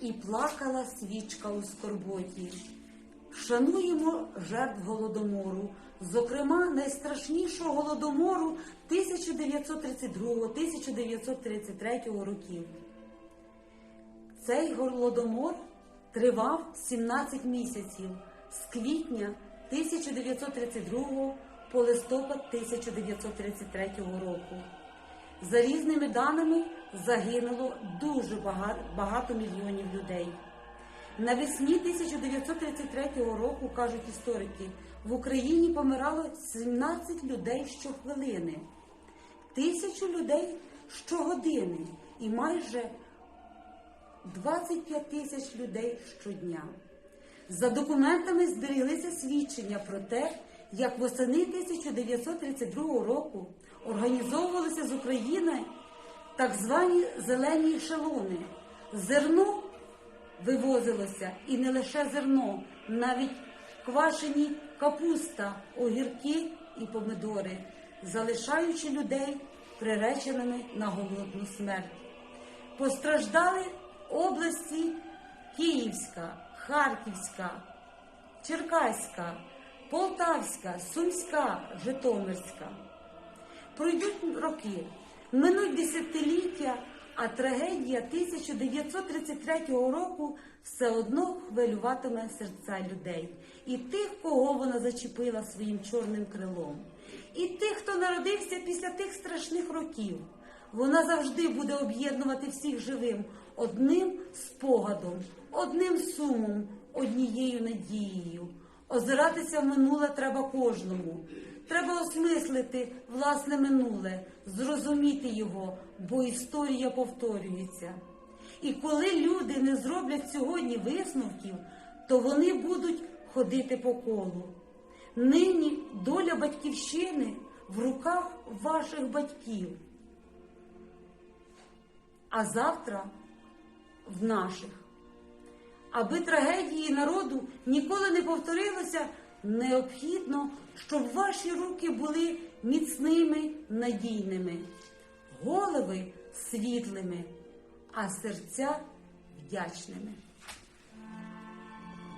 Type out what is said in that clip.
і плакала свічка у скорботі. Шануємо жертв голодомору, зокрема найстрашнішого голодомору 1932-1933 років. Цей голодомор тривав 17 місяців з квітня 1932 по листопад 1933 року. За різними даними загинуло дуже багато, багато мільйонів людей. Навесні 1933 року, кажуть історики, в Україні помирало 17 людей щохвилини, тисячу людей щогодини і майже 25 тисяч людей щодня. За документами зберіглися свідчення про те, як восени 1932 року організовувалися з України так звані зелені ешелони. Зерно вивозилося і не лише зерно, навіть квашені капуста, огірки і помидори, залишаючи людей приреченими на голодну смерть. Постраждали області Київська, Харківська, Черкаська, Полтавська, Сумська, Житомирська. Пройдуть роки, минуть десятиліття, а трагедія 1933 року все одно хвилюватиме серця людей і тих, кого вона зачепила своїм чорним крилом, і тих, хто народився після тих страшних років. Вона завжди буде об'єднувати всіх живим одним спогадом, одним сумом, однією надією. Озиратися в минуле треба кожному. Треба осмислити власне минуле, зрозуміти його, бо історія повторюється. І коли люди не зроблять сьогодні висновків, то вони будуть ходити по колу. Нині доля батьківщини в руках ваших батьків, а завтра в наших. Аби трагедії народу ніколи не повторилося, необхідно, щоб ваші руки були міцними, надійними, голови світлими, а серця вдячними.